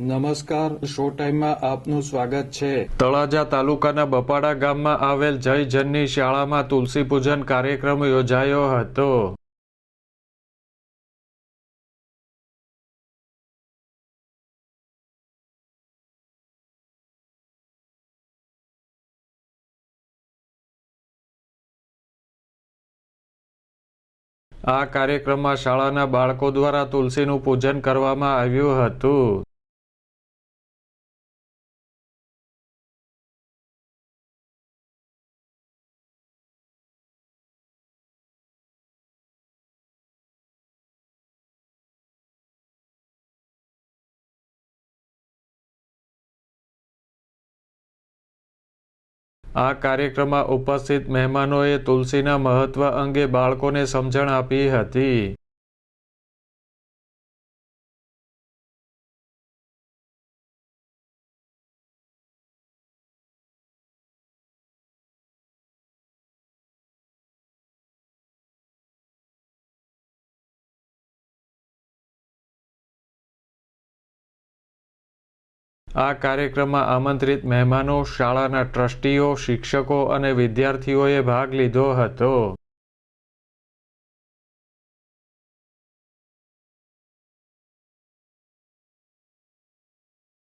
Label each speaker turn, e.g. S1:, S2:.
S1: નમસ્કાર, શો ટાઈમમાં આપનું સ્વાગત છે.
S2: તળાજા તાલુકાના બપાડા ગામમાં આવેલ જય જનની શાળામાં તુલસી પૂજન કાર્યક્રમ યોજાયો હતો. આ કાર્યક્રમમાં શાળાના બાળકો દ્વારા તુલસીનું પૂજન કરવામાં આવ્યું હતું. આ કાર્યક્રમમાં ઉપસ્થિત મહેમાનોએ તુલસીના મહત્વ અંગે બાળકોને સમજણ આપી હતી. આ કાર્યક્રમમાં આમંત્રિત મહેમાનો શાળાના ટ્રસ્ટીઓ શિક્ષકો અને વિદ્યાર્થીઓએ ભાગ લીધો હતો.